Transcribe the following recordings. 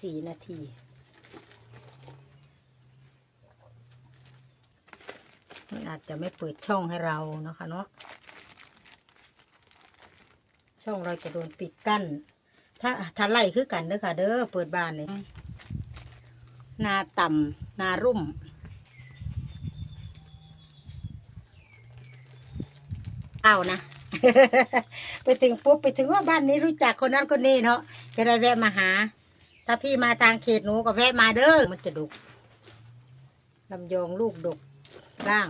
สี่นาที มันอาจจะไม่เปิดช่องให้เรานะคะเนาะ ช่องเราจะโดนปิดกั้น ถ้าถ้าไล่คือกันเด้อค่ะ เด้อ เปิดบานเลย นาต่ำนารุ่มเอานะ ไปถึงปุ๊บไปถึงว่าบ้านนี้รู้จักคนนั้นคนนี้เนาะจะได้แวะมาหา ถ้าพี่มาทางเขตหนูก็แวะมาเด้อมันจะดกลำยองลูกดกร่าง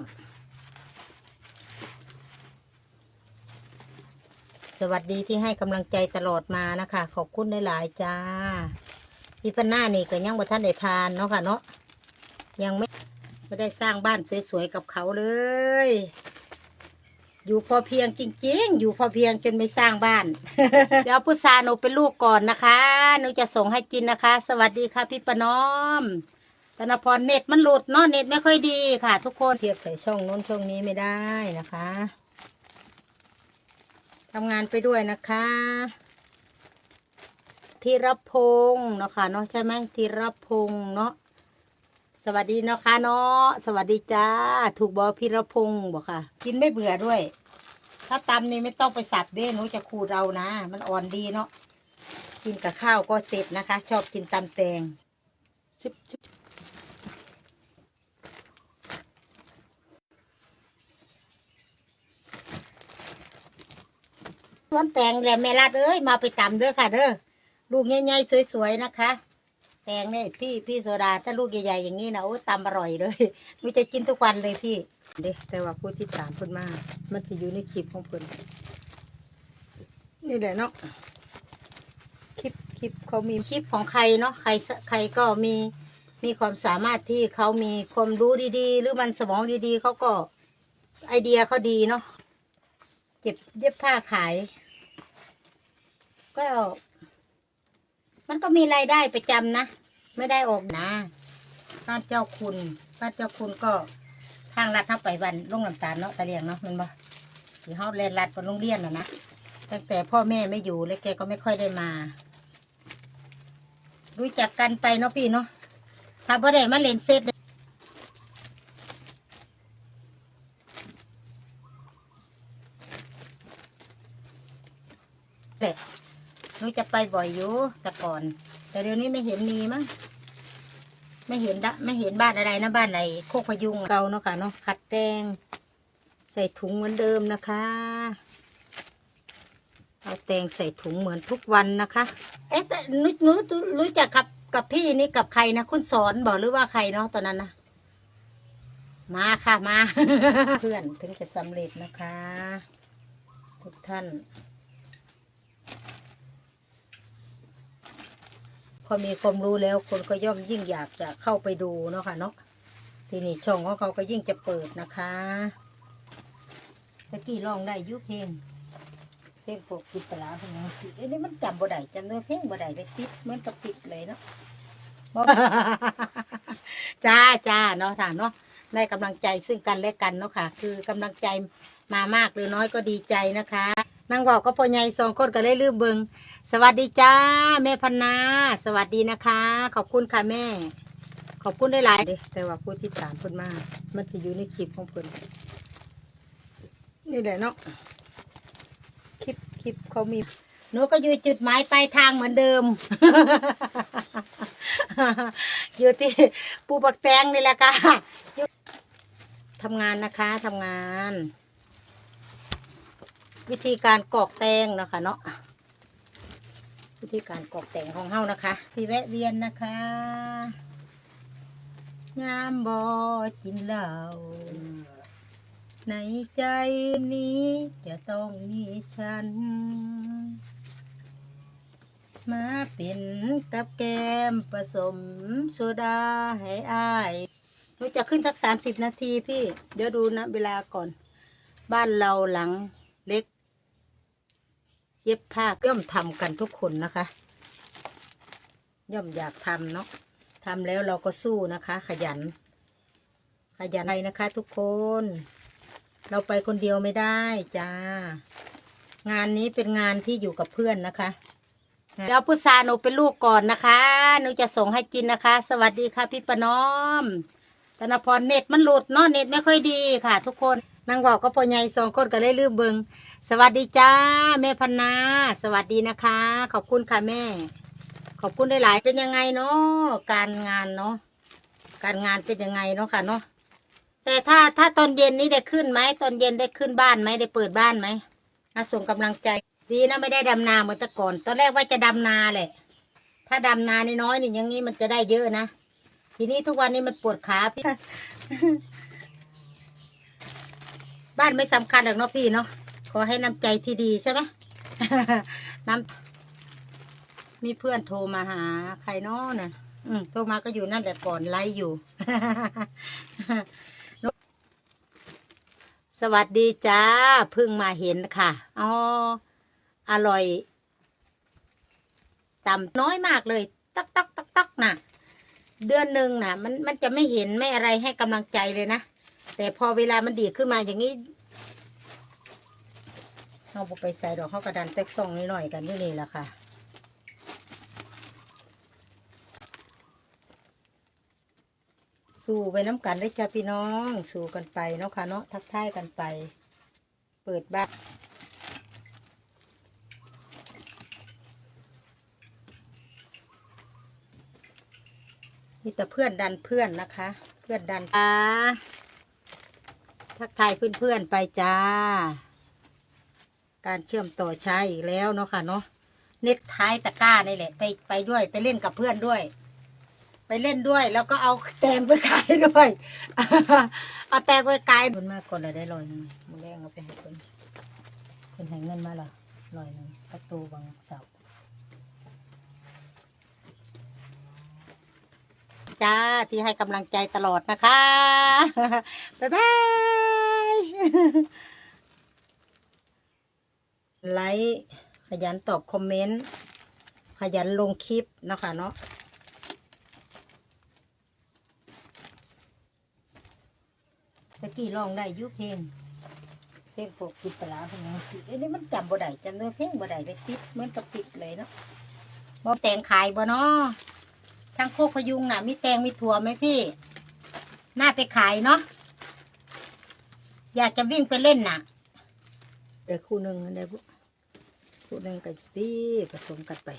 สวัสดีที่ให้กำลังใจตลอดมานะคะ ขอบคุณหลายๆจ้าพี่ปันหน้านี่ก็ยังบ่ท่านได้ทานเนาะค่ะเนาะยังไม่ไม่ได้สร้างบ้านสวยๆกับเขาเลย อยู่พอเพียงจริง ๆ อยู่พอเพียงจนไม่สร้างบ้าน เดี๋ยวพุทราหนูเป็นลูกก่อนนะคะหนูจะส่งให้กินนะคะ สวัสดีค่ะพี่ประนอมธนพรเน็ตมันหลุดเนาะเน็ตไม่ค่อยดีค่ะ ทุกคนเทียบใส่ช่องนู้นช่องนี้ไม่ได้นะคะทำงานไปด้วยนะคะธีรพงศ์เนาะค่ะเนาะใช่ไหมธีรพงศ์เนาะ สวัสดีเนาะค่ะเนาะสวัสดีจ้า ถูกบอพีรพงศ์บอกค่ะ กินไม่เบื่อด้วย ถ้าตำนี่ไม่ต้องไปสับเด้หนูจะขูดเอานะ มันอ่อนดีเนาะกินกับข้าวก็เสร็จนะคะ ชอบกินตำแตงชุบชุบสวนแตงแหละแม่รัดเอ้ยมาไปตำเด้อค่ะเด้อลูกใหญ่ๆสวยๆนะคะ แตงเนี่ยพี่พี่โซดาถ้าลูกใหญ่ๆอย่างนี้นะโอ้ตำอร่อยเลยหนูจะกินทุกวันเลยพี่เด้แต่ว่าผู้ที่ตามเพิ่นมามันจะอยู่ในคลิปของเพิ่นนี่แหละเนาะคลิปคลิปเขามีคลิปของใครเนาะใครสใครก็มีมีความสามารถที่เขามีความรู้ดีๆ หรือมันสมองดีๆเขาก็ไอเดียเขาดีเนาะเก็บเย็บผ้าขาย ก็ มันก็มีรายได้ประจำนะ ไม่ได้ออกนะบ้าเจ้าคุณบ้าเจ้าคุณก็ทางรัฐเข้าไปวันลงน้ำตาลเนาะตะเลียงเนาะมันบ่หรือเขาเรียนรัดบนโรงเรียนนะนะตั้งแต่พ่อแม่ไม่อยู่แล้วแกก็ไม่ค่อยได้มา รู้จักกันไปเนาะพี่เนาะถ้าพ่ได้มาเล่นเฟซเด็กห นูจะไปบ่อยอยู่แต่ก่อน แต่เดี๋ยวนี้ไม่เห็นมีมั้งไม่เห็นดะไม่เห็นบ้านอะไรนะบ้านไหนโคกพยุงเก่าเนาะค่ะเนาะขัดแตงใส่ถุงเหมือนเดิมนะคะ เอาแตงใส่ถุงเหมือนทุกวันนะคะ เอ๊ะแต่หนูหนูรู้จักกับกับพี่นี่กับใครนะคุณสอนบอกหรือว่าใครเนาะตอนนั้นนะมาค่ะมา เพื่อนถึงจะสำเร็จนะคะ ทุกท่าน พอมีความรู้แล้วคนก็ย่อมยิ่งอยากจะเข้าไปดูเนาะค่ะเนาะทีนี้ช่องของเขาก็ยิ่งจะเปิดนะคะตะกี้ร้องได้ยุเพลงเพลงพวกกินปลาร้าพวกนี้สิอันนี้มันจำบ่ได้จำเนื้อเพลงบ่ได้เลยติดเหมือนกับติดเลยเนาะจ้าจ้าเนาะท่านเนาะได้กำลังใจซึ่งกันและกันเนาะค่ะ คือกำลังใจมามากหรือน้อยก็ดีใจนะคะ นางบอกก็พ่อใหญ่สองคนก็เลยลืมเบิงสวัสดีจ้า แม่พันนา สวัสดีนะคะ ขอบคุณค่ะแม่ ขอบคุณได้หลายแต่ว่าผู้ที่ตามเพิ่นมามันจะอยู่ในคลิปของเพิ่นนี่แหละเนาะคลิปคลิปเขามีหนูก็อยู่จุดหมายปลายทางเหมือนเดิม อยู่ที่ปูปักแตงนี่แหละค่ะทำงานนะคะทำงาน วิธีการกรอกแตงเนาะคะเนาะวิธีการกรอกแต่งของเฮานะคะที่แวะเวียนนะคะยามบอกินเหล้าในใจนี้จะต้องมีฉัน มาเป็นกับแกมผสมโซดาให้อายหนูจะขึ้นสักสามสิบนาทีพี่ เดี๋ยวดูนะเวลาก่อน บ้านเราหลัง เล็ก เย็บผ้าย่อมทำกันทุกคนนะคะ ย่อมอยากทำเนาะทำแล้วเราก็สู้นะคะ ขยัน ขยันไปนะคะทุกคน เราไปคนเดียวไม่ได้จ้า งานนี้เป็นงานที่อยู่กับเพื่อนนะคะเดี๋ยวพุทราหนูเป็นลูกก่อนนะคะหนูจะส่งให้กินนะคะ สวัสดีค่ะพี่ประนอมธนพรเน็ตมันหลุดเนาะเน็ตไม่ค่อยดีค่ะ ทุกคน นางบอกก็พอใหญ่สองคนก็เลยลืมเบิงสวัสดีจ้า แม่พันนา สวัสดีนะคะ ขอบคุณค่ะแม่ ขอบคุณหลายๆเป็นยังไงเนาะการงานเนาะการงานเป็นยังไงเนาะค่ะเนาะแต่ถ้าถ้าตอนเย็นนี้ได้ขึ้นไหมตอนเย็นได้ขึ้นบ้านไหมได้เปิดบ้านไหมมาส่งกำลังใจ ดีนะไม่ได้ดำนาเหมือนแต่ก่อน ตอนแรกว่าจะดำนาแหละ ถ้าดำนาน้อยๆนี่อย่างนี้มันจะได้เยอะนะทีนี้ทุกวันนี้มันปวดขาพี่ บ้านไม่สำคัญหรอกเนาะพี่เนาะขอให้น้ำใจที่ดีใช่ไหมน้ำมีเพื่อนโทรมาหา ใครเนาะน่ะ อืมโทรมาก็อยู่นั่นแหละก่อนไลฟ์อยู่ สวัสดีจ้าเพิ่งมาเห็นค่ะอ๋ออร่อยต่ำน้อยมากเลยตักตักตักตักน่ะ เดือนหนึ่งน่ะ มันมันจะไม่เห็นไม่อะไรให้กำลังใจเลยนะ แต่พอเวลามันดีขึ้นมาอย่างนี้เขาไปใส่ดอกเขากระดันเต็กส่องนิดหน่อยกันนี่นี่แหละค่ะสู้ไปน้ำกันได้จ้าพี่น้อง สู้กันไปเนาะค่ะเนาะทักทายกันไป เปิดบ้านมีแต่เพื่อนดันเพื่อนนะคะ เพื่อนดันอ่า ทักทายเพื่อนๆไปจ้า การเชื่อมต่อใช้อีกแล้วเนาะค่ะเนาะเน็ตท้ายตะกร้านี่แหละ ไปไปด้วยไปเล่นกับเพื่อนด้วย ไปเล่นด้วย แล้วก็เอาแตงไปขายด้วยเอาแตงไปขายคนมากก่อนเลยได้ลอยหนึงมือแรงเอาไปให้คนคนให้เงินมาเหรอลอยหนึ่งประตูบางเสา จ้า ที่ให้กำลังใจตลอดนะคะ บ๊ายบายไลค์ขยันตอบคอมเมนต์ ขยันลงคลิปนะคะเนาะตะกี้ร้องได้ยุเพลงเพลงพวกกินปลาร้าพวกนี้สิอันนี้มันจำบ่ได้จำเนื้อเพลงบ่ได้เลยติดเหมือนกับติดเลยเนาะบ่แต่งขายบ่เนาะ ทางโคกพยุงน่ะ มีแตงมีถั่วไหมพี่ น่าไปขายเนาะอยากจะวิ่งไปเล่นน่ะเดี๋ยวคู่หนึ่งได้บุคู่หนึ่งกับตีผสมกันไป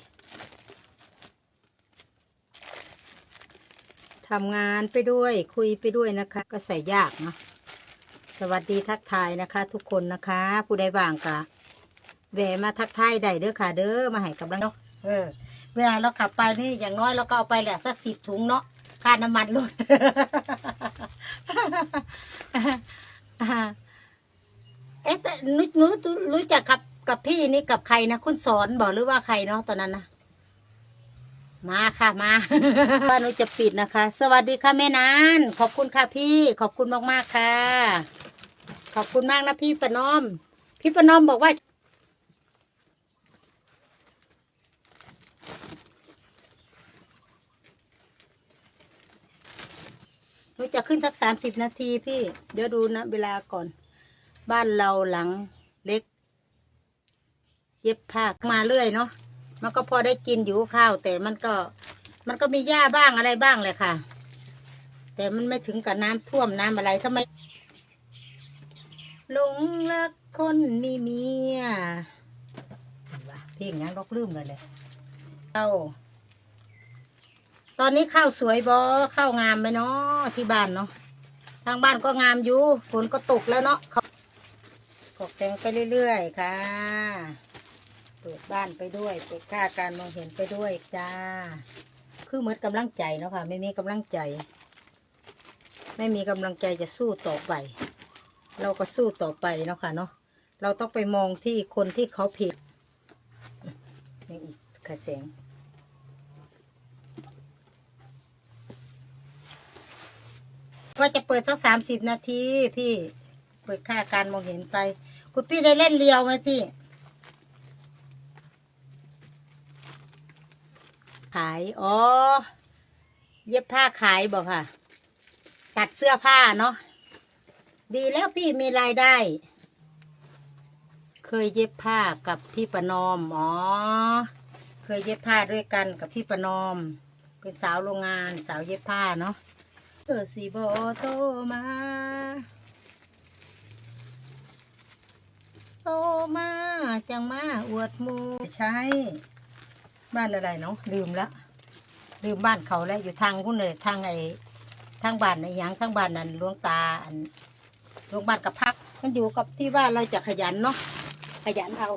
ทำงานไปด้วยคุยไปด้วยนะคะ ก็ใส่ยากเนาะสวัสดีทักทายนะคะ ทุกคนนะคะ ผู้ใดบ้างกะแวะมาทักทายได้เด้อค่ะ เด้อมาให้กำลังเนาะเออ เวลาเราขับไปนี่อย่างน้อยเราก็เอาไปแหละสักสิบถุงเนาะค่าน้ำมันรถเอ๊ะแต่หนุหนูรู้จักกับกับพี่นี่กับใครนะคุณสอนบอกหรือว่าใครเนาะตอนนั้นนะมาค่ะมาว่าหนูจะปิดนะคะ สวัสดีค่ะแม่นานขอบคุณค่ะพี่ ขอบคุณมากๆค่ะ ขอบคุณมากนะพี่ประนอม พี่ประนอมบอกว่า นูจะขึ้นสักสามสิบนาทีพี่ เดี๋ยวดูนะเวลาก่อน บ้านเราหลังเล็ก เย็บผ้ามาเรื่อยเนาะมันก็พอได้กินอยู่ข้าว แต่มันก็ มันก็มีหญ้าบ้างอะไรบ้างเลยค่ะ แต่มันไม่ถึงกับน้ำท่วมน้ำอะไรทำไมหลงรักคนมีเมียเพลงนั้นก็ลืมเลยเลยเข้า ตอนนี้ข้าวสวยบอข้าวงามไหมเนาะที่บ้านเนาะทางบ้านก็งามอยู่ฝนก็ตกแล้วเนาะเขากกแต่งไปเรื่อยๆค่ะเปิดบ้านไปด้วยเปิดค่าการมองเห็นไปด้วยจ้า คือเหมือนกำลังใจเนาะค่ะ ไม่มีกำลังใจ ไม่มีกำลังใจจะสู้ต่อไป เราก็สู้ต่อไปเนาะค่ะเนาะเราต้องไปมองที่คนที่เขาผิดนี่อีกค่ะแสง ก็จะเปิดสักสามสิบนาทีพี่ เปิดค่าการมองเห็นไป คุณพี่ได้เล่นเรียวไหมพี่ ขาย อ๋อ เย็บผ้าขายบอกค่ะ ตัดเสื้อผ้าเนาะ ดีแล้วพี่มีรายได้ เคยเย็บผ้ากับพี่ประนอม อ๋อ เคยเย็บผ้าด้วยกันกับพี่ประนอม เป็นสาวโรงงานสาวเย็บผ้าเนาะ เออสีบอโตมาโตมาจังมาอวดมูใช่บ้านอะไรเนาะลืมละลืมบ้านเขาแล้วอยู่ทางพุ่นเลยทางไอ้ทางบ้านไอ้ยังทางบ้านนั่นหลวงตาอันหลวงบ้านกับพัก มันอยู่กับที่ว่าเราจะขยันเนาะขยันเอา